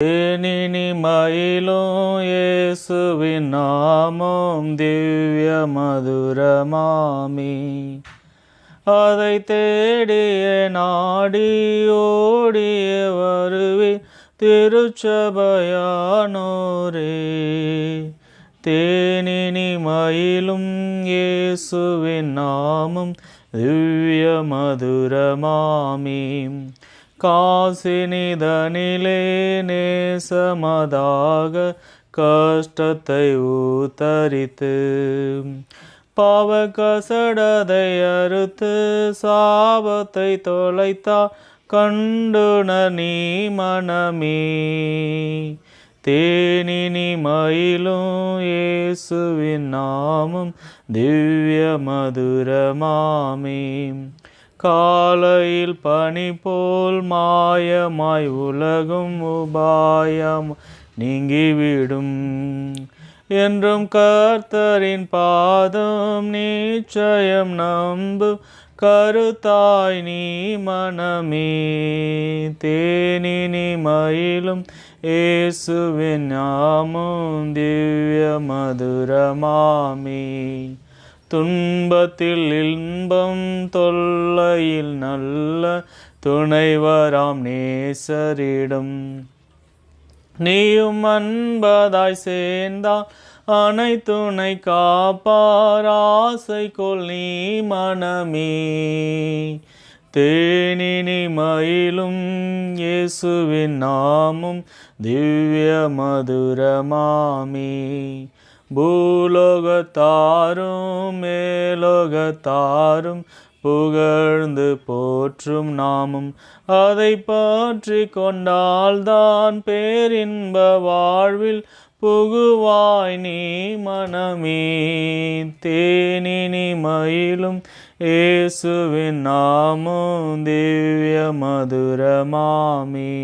தேனினி மயிலும் இயேசுவின் நாமம் திவ்ய மதுரமாமி அதை தேடிய நாடி ஓடிய வருவி திருச்சபையானோரே தேனினி மயிலும் இயேசுவின் நாமம் திவ்ய மதுரமாமி காசினிதனிலே நேசமதாக கஷ்டத்தை ஊத்தரித்து பாவ கசடதை அறுத்து சாபத்தை தொலைத்தா கண்டுண நீ மனமே. தேனினி மயிலும் இயேசுவின் நாமும் திவ்ய மதுரமாமே. காலையில் பனி போல் மாயமாய் உலகும் உபாயம் நீங்கிவிடும். என்றும் கர்த்தரின் பாதம் நிச்சயம் நம்பு. கருத்தாய் நீ மனமே தேனினி மயிலும் ஏசுவின் நாமும் திவ்ய மதுரமாமே. துன்பத்தில் இன்பம் தொல்லையில் நல்ல துணைவராம் நேசரிடம். நீயும் அன்பதாய் சேர்ந்தால் அனைத்துணை காப்பார் ஆசை கொள் நீ மனமே. தேனினி மயிலும் இயேசுவின் நாமும் திவ்ய மதுரமாமே. பூலோகத்தாரும் மேலோகத்தாரும் புகழ்ந்து போற்றும் நாமும் அதை பற்றி கொண்டால்தான் பேரின்ப வாழ்வில் புகுவாய் நீ மனமே. தேனினி மயிலும் இயேசுவின் நாமும் திவ்ய மதுரமாமே.